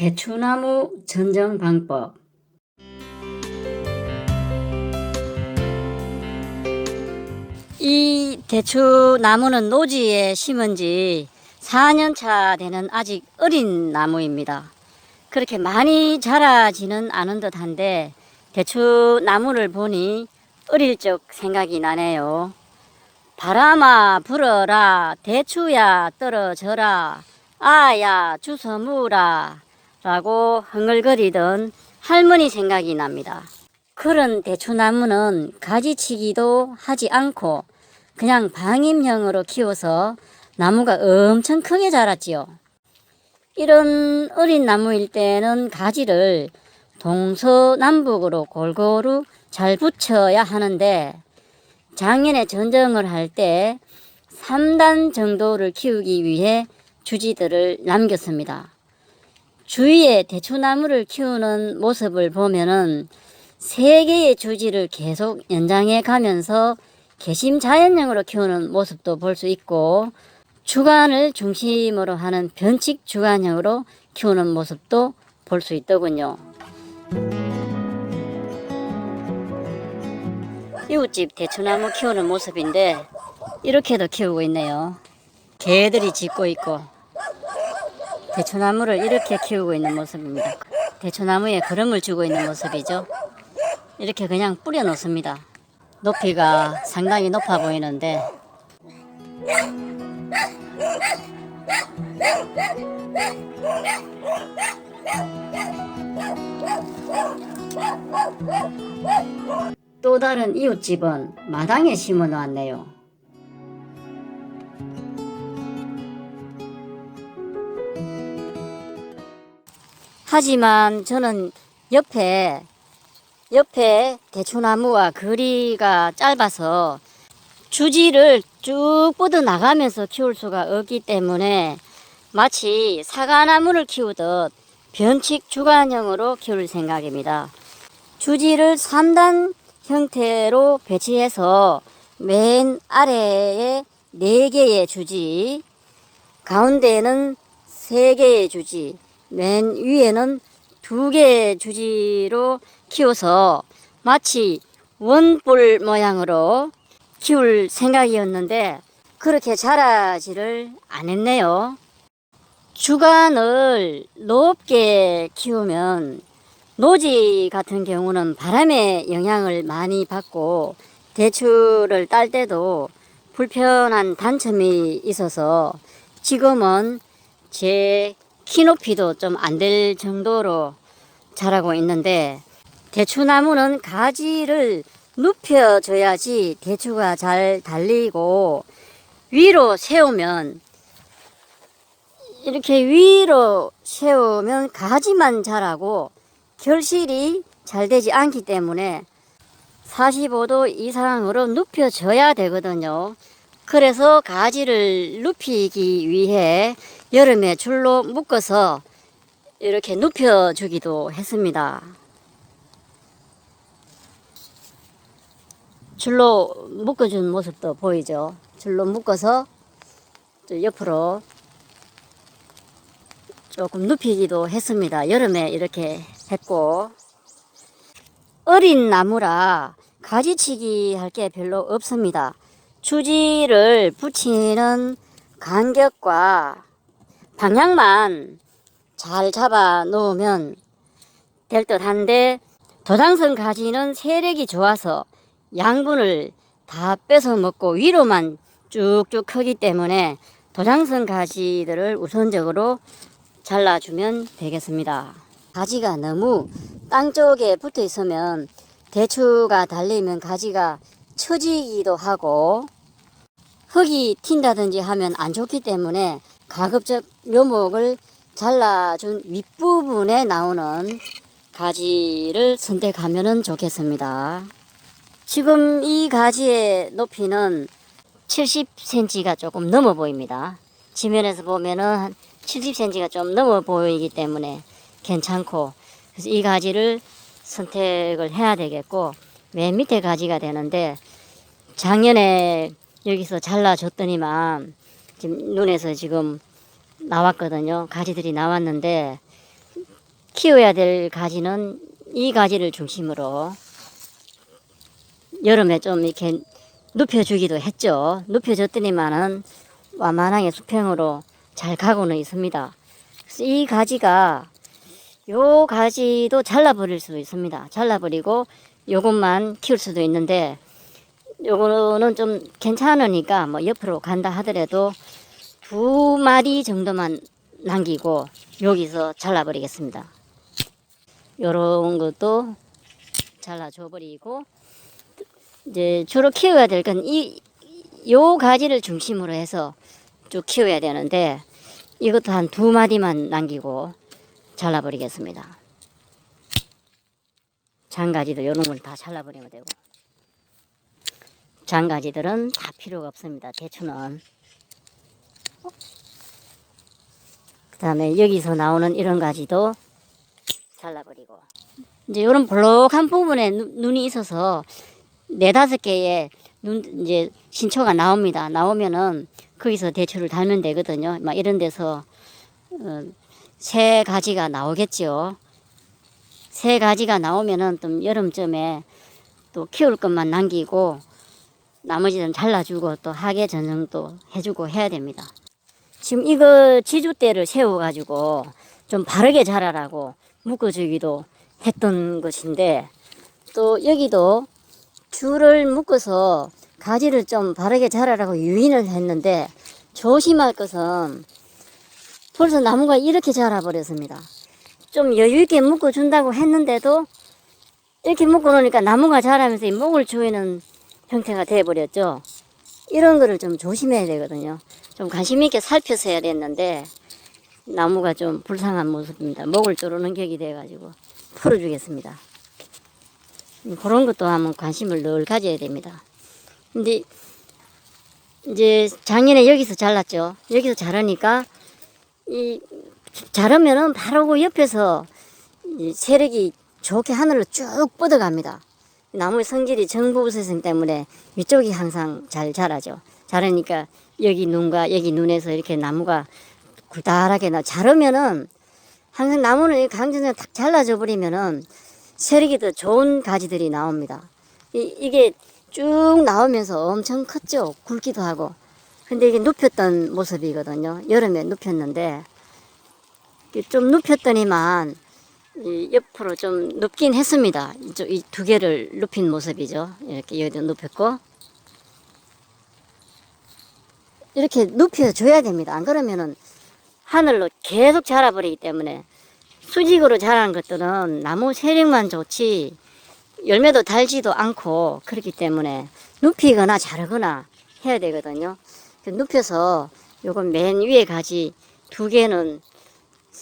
대추나무 전정 방법 이 대추나무는 노지에 심은 지 4년 차 되는 아직 어린 나무입니다. 그렇게 많이 자라지는 않은 듯 한데 대추나무를 보니 어릴 적 생각이 나네요. 바람아 불어라 대추야 떨어져라 아야 주서무라 라고 흥얼거리던 할머니 생각이 납니다. 그런 대추나무는 가지치기도 하지 않고 그냥 방임형으로 키워서 나무가 엄청 크게 자랐지요. 이런 어린 나무일 때는 가지를 동서남북으로 골고루 잘 붙여야 하는데 작년에 전정을 할 때 3단 정도를 키우기 위해 주지들을 남겼습니다. 주위에 대추나무를 키우는 모습을 보면은 세 개의 주지를 계속 연장해 가면서 개심 자연형으로 키우는 모습도 볼 수 있고 주간을 중심으로 하는 변칙 주간형으로 키우는 모습도 볼 수 있더군요. 이웃집 대추나무 키우는 모습인데 이렇게도 키우고 있네요. 개들이 짖고 있고 대추나무를 이렇게 키우고 있는 모습입니다. 대추나무에 그름을 주고 있는 모습이죠. 이렇게 그냥 뿌려 놓습니다. 높이가 상당히 높아 보이는데 또 다른 이웃집은 마당에 심어 놓았네요. 하지만 저는 옆에 옆에 대추나무와 거리가 짧아서 주지를 쭉 뻗어 나가면서 키울 수가 없기 때문에 마치 사과나무를 키우듯 변칙 주간형으로 키울 생각입니다. 주지를 3단 형태로 배치해서 맨 아래에 4개의 주지, 가운데에는 3개의 주지, 맨 위에는 2개의 주지로 키워서 마치 원뿔 모양으로 키울 생각이었는데 그렇게 자라지를 않았네요. 주간을 높게 키우면 노지 같은 경우는 바람의 영향을 많이 받고 대추를 딸 때도 불편한 단점이 있어서 지금은 제 키 높이도 좀 안 될 정도로 자라고 있는데 대추나무는 가지를 눕혀줘야지 대추가 잘 달리고 위로 세우면 이렇게 위로 세우면 가지만 자라고 결실이 잘 되지 않기 때문에 45도 이상으로 눕혀줘야 되거든요. 그래서 가지를 눕히기 위해 여름에 줄로 묶어서 이렇게 눕혀주기도 했습니다. 줄로 묶어준 모습도 보이죠. 줄로 묶어서 저 옆으로 조금 눕히기도 했습니다. 여름에 이렇게 했고 어린 나무라 가지치기 할 게 별로 없습니다. 주지를 붙이는 간격과 방향만 잘 잡아 놓으면 될 듯한데 도당성 가지는 세력이 좋아서 양분을 다 뺏어 먹고 위로만 쭉쭉 크기 때문에 도장성 가지들을 우선적으로 잘라주면 되겠습니다. 가지가 너무 땅 쪽에 붙어 있으면 대추가 달리면 가지가 처지기도 하고 흙이 튄다든지 하면 안 좋기 때문에 가급적 묘목을 잘라준 윗부분에 나오는 가지를 선택하면 좋겠습니다. 지금 이 가지의 높이는 70cm가 조금 넘어 보입니다. 지면에서 보면은 한 70cm가 좀 넘어 보이기 때문에 괜찮고 그래서 이 가지를 선택을 해야 되겠고 맨 밑에 가지가 되는데 작년에 여기서 잘라줬더니만 지금 눈에서 지금 나왔거든요. 가지들이 나왔는데 키워야 될 가지는 이 가지를 중심으로 여름에 좀 이렇게 눕혀주기도 했죠. 눕혀줬더니만은 완만하게 수평으로 잘 가고는 있습니다. 이 가지가 요 가지도 잘라버릴 수도 있습니다. 잘라버리고 요것만 키울 수도 있는데 요거는 좀 괜찮으니까 뭐 옆으로 간다 하더라도 두 마리 정도만 남기고 여기서 잘라버리겠습니다. 요런 것도 잘라줘 버리고 이제 주로 키워야 될 건 이 요 가지를 중심으로 해서 쭉 키워야 되는데 이것도 한 두 마디만 남기고 잘라버리겠습니다. 장가지도 요런 걸 다 잘라버리면 되고 장가지들은 다 필요가 없습니다. 대추는 그 다음에 여기서 나오는 이런 가지도 잘라버리고 이제 이런 볼록한 부분에 눈, 눈이 있어서 네다섯 개의 눈 이제 신초가 나옵니다. 나오면은 거기서 대추를 달면 되거든요. 막 이런 데서 어, 새 가지가 나오겠죠. 새 가지가 나오면은 또 여름쯤에 또 키울 것만 남기고 나머지는 잘라주고 또 하계 전형도 해주고 해야 됩니다. 지금 이거 지주대를 세워가지고 좀 바르게 자라라고 묶어주기도 했던 것인데 또 여기도 줄을 묶어서 가지를 좀 바르게 자라라고 유인을 했는데 조심할 것은 벌써 나무가 이렇게 자라버렸습니다. 좀 여유있게 묶어준다고 했는데도 이렇게 묶어놓으니까 나무가 자라면서 이 목을 조이는 형태가 돼버렸죠. 이런 거를 좀 조심해야 되거든요. 좀 관심 있게 살펴서 해야 됐는데 나무가 좀 불쌍한 모습입니다. 목을 조르는 격이 돼가지고 풀어주겠습니다. 음, 그런 것도 한번 관심을 늘 가져야 됩니다. 근데 이제 작년에 여기서 잘랐죠. 여기서 자라니까 이 자르면은 바로 그 옆에서 이 세력이 좋게 하늘로 쭉 뻗어갑니다. 나무의 성질이 정보부세성 때문에 이쪽이 항상 잘 자라죠. 자라니까 여기 눈과 여기 눈에서 이렇게 나무가 굴다랗게 나 자르면은 항상 나무는 강전에 탁 잘라져 버리면은 세력이 더 좋은 가지들이 나옵니다. 이, 이게 쭉 나오면서 엄청 컸죠. 굵기도 하고. 근데 이게 눕혔던 모습이거든요. 여름에 눕혔는데 좀 눕혔더니만 이 옆으로 좀 눕긴 했습니다. 이쪽 이 두 개를 눕힌 모습이죠. 이렇게 여기도 눕혔고 이렇게 눕혀 줘야 됩니다. 안 그러면은 하늘로 계속 자라버리기 때문에 수직으로 자라는 것들은 나무 세력만 좋지 열매도 달지도 않고 그렇기 때문에 눕히거나 자르거나 해야 되거든요. 눕혀서 요건 맨 위에 가지 두 개는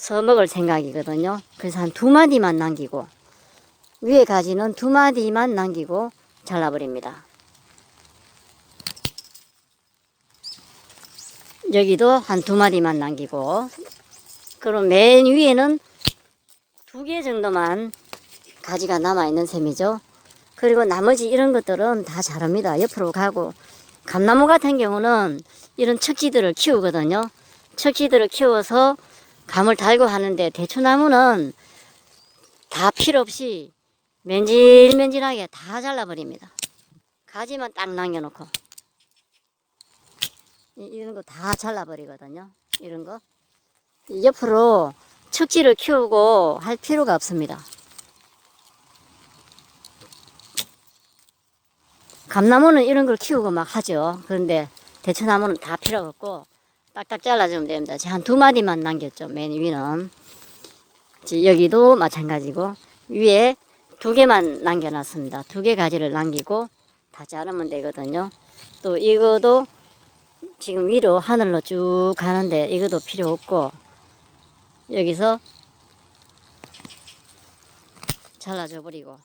써먹을 생각이거든요. 그래서 한 두 마디만 남기고 위에 가지는 두 마디만 남기고 잘라버립니다. 여기도 한 두 마디만 남기고 그럼 맨 위에는 두 개 정도만 가지가 남아있는 셈이죠. 그리고 나머지 이런 것들은 다 자랍니다. 옆으로 가고 감나무 같은 경우는 이런 척지들을 키우거든요. 척지들을 키워서 감을 달고 하는데 대추나무는 다 필요 없이 맨질맨질하게 다 잘라버립니다. 가지만 딱 남겨놓고 이- 이런 거 다 잘라버리거든요. 이런 거 옆으로 척지를 키우고 할 필요가 없습니다. 감나무는 이런 걸 키우고 막 하죠. 그런데 대추나무는 다 필요가 없고 딱딱 잘라주면 됩니다. 한 두 마디만 남겼죠. 맨 위는. 여기도 마찬가지고 위에 두 개만 남겨놨습니다. 두 개 가지를 남기고 다 자르면 되거든요. 또 이거도 지금 위로 하늘로 쭉 가는데 이것도 필요 없고 여기서 잘라줘 버리고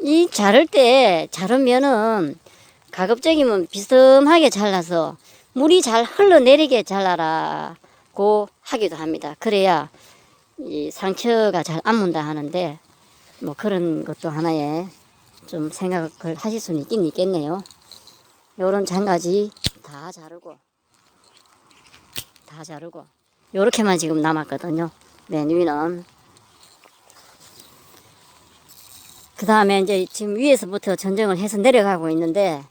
이 자를 때 자르면은 가급적이면 비스듬하게 잘라서 물이 잘 흘러내리게 잘라라고 하기도 합니다. 그래야 이 상처가 잘 안 문다 하는데 뭐 그런 것도 하나의 좀 생각을 하실 수는 있긴 있겠네요. 요런 장가지 다 자르고 다 자르고 요렇게만 지금 남았거든요. 맨 위는. 그 다음에 이제 지금 위에서부터 전정을 해서 내려가고 있는데,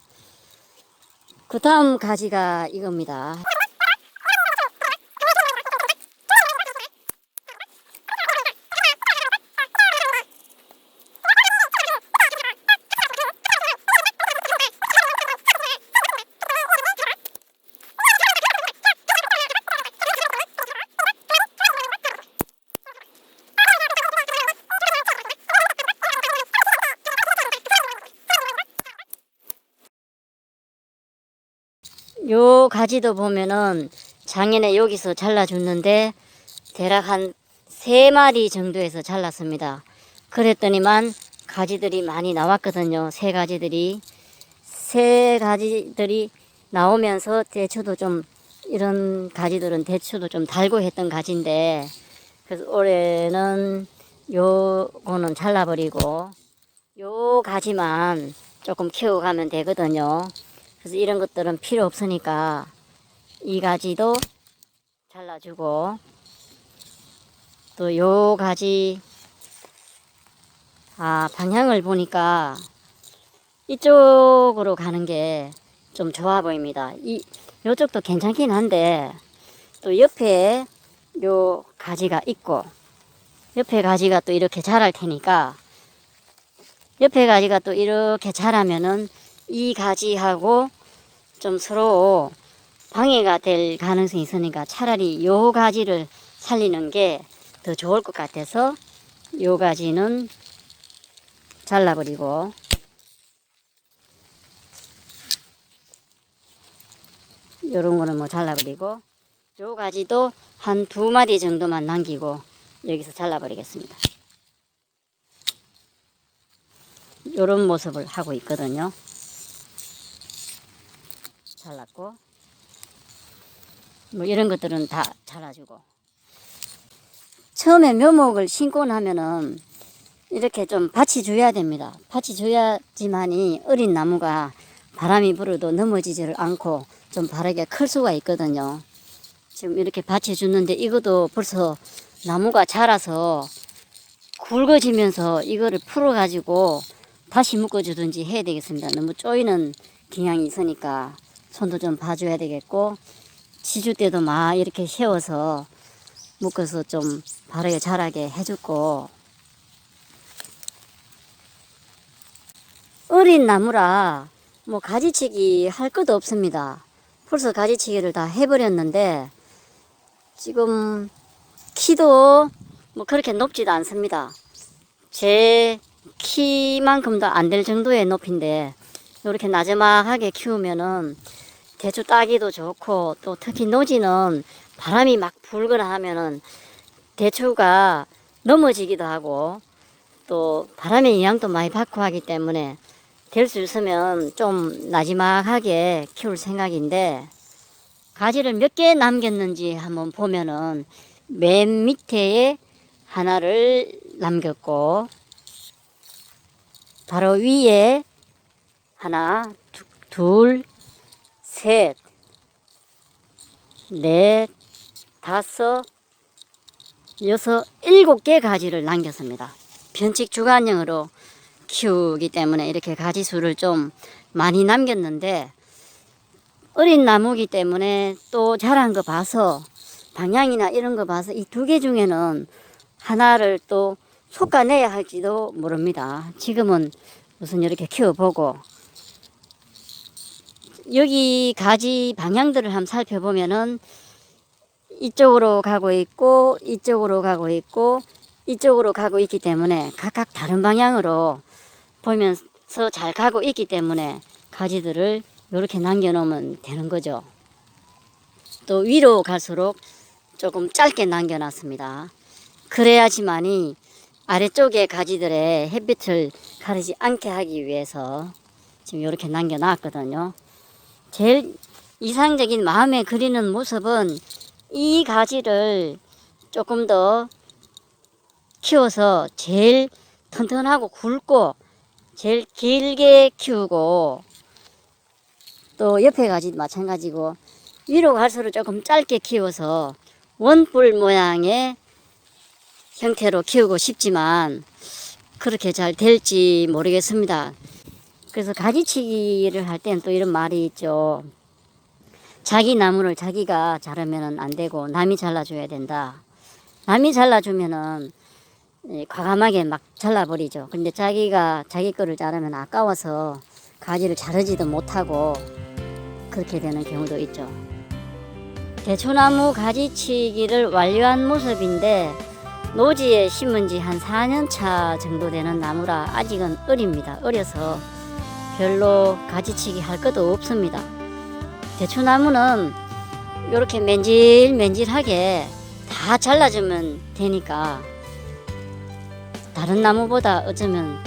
그 다음 가지가 이겁니다. 요 가지도 보면은 작년에 여기서 잘라줬는데 대략 한 세 마리 정도에서 잘랐습니다. 그랬더니만 가지들이 많이 나왔거든요. 새 가지들이 새 가지들이 나오면서 대추도 좀 이런 가지들은 대추도 좀 달고 했던 가지인데 그래서 올해는 요거는 잘라버리고 요 가지만 조금 키워가면 되거든요. 그래서 이런 것들은 필요 없으니까 이 가지도 잘라주고 또 요 가지 아 방향을 보니까 이쪽으로 가는 게 좀 좋아 보입니다. 이 요쪽도 괜찮긴 한데 또 옆에 요 가지가 있고 옆에 가지가 또 이렇게 자랄 테니까 옆에 가지가 또 이렇게 자라면은 이 가지하고 좀 서로 방해가 될 가능성이 있으니까 차라리 요 가지를 살리는 게 더 좋을 것 같아서 요 가지는 잘라버리고 요런 거는 뭐 잘라버리고 요 가지도 한 두 마디 정도만 남기고 여기서 잘라버리겠습니다. 요런 모습을 하고 있거든요. 잘랐고 뭐 이런 것들은 다 잘라주고 처음에 묘목을 심고 나면은 이렇게 좀 밭이 줘야 됩니다. 밭이 줘야지만이 어린 나무가 바람이 불어도 넘어지지를 않고 좀 바르게 클 수가 있거든요. 지금 이렇게 밭이 주는데 이것도 벌써 나무가 자라서 굵어지면서 이거를 풀어가지고 다시 묶어주든지 해야 되겠습니다. 너무 쪼이는 경향이 있으니까 손도 좀 봐줘야 되겠고 지주 때도 막 이렇게 세워서 묶어서 좀 바르게 자라게 해줬고 어린 나무라 뭐 가지치기 할 것도 없습니다. 벌써 가지치기를 다 해버렸는데 지금 키도 뭐 그렇게 높지도 않습니다. 제 키만큼도 안 될 정도의 높이인데 이렇게 나저막하게 키우면은 대추 따기도 좋고 또 특히 노지는 바람이 막 불거나 하면은 대추가 넘어지기도 하고 또 바람의 영향도 많이 받고 하기 때문에 될 수 있으면 좀 나지막하게 키울 생각인데 가지를 몇 개 남겼는지 한번 보면은 맨 밑에에 하나를 남겼고 바로 위에 하나, 두- 둘, 셋, 넷, 다섯, 여섯, 일곱 개 가지를 남겼습니다. 변칙 주간형으로 키우기 때문에 이렇게 가지 수를 좀 많이 남겼는데 어린 나무기 때문에 또 자란 거 봐서 방향이나 이런 거 봐서 이 두 개 중에는 하나를 또 솎아내야 할지도 모릅니다. 지금은 우선 이렇게 키워보고 여기 가지 방향들을 한번 살펴보면은 이쪽으로 가고 있고 이쪽으로 가고 있고 이쪽으로 가고 있기 때문에 각각 다른 방향으로 보면서 잘 가고 있기 때문에 가지들을 이렇게 남겨놓으면 되는 거죠. 또 위로 갈수록 조금 짧게 남겨놨습니다. 그래야지만이 아래쪽에 가지들의 햇빛을 가리지 않게 하기 위해서 지금 이렇게 남겨놨거든요. 제일 이상적인 마음에 그리는 모습은 이 가지를 조금 더 키워서 제일 튼튼하고 굵고 제일 길게 키우고 또 옆에 가지도 마찬가지고 위로 갈수록 조금 짧게 키워서 원뿔 모양의 형태로 키우고 싶지만 그렇게 잘 될지 모르겠습니다. 그래서 가지치기를 할 때는 또 이런 말이 있죠. 자기 나무를 자기가 자르면 안 되고 남이 잘라줘야 된다. 남이 잘라주면은 예, 과감하게 막 잘라버리죠. 근데 자기가 자기 거를 자르면 아까워서 가지를 자르지도 못하고 그렇게 되는 경우도 있죠. 대추나무 가지치기를 완료한 모습인데 노지에 심은 지 한 4년 차 정도 되는 나무라 아직은 어립니다. 어려서 별로 가지치기 할 것도 없습니다. 대추나무는 이렇게 맨질맨질하게 다 잘라주면 되니까 다른 나무보다 어쩌면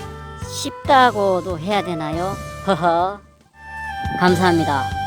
쉽다고도 해야 되나요? 허허. 감사합니다.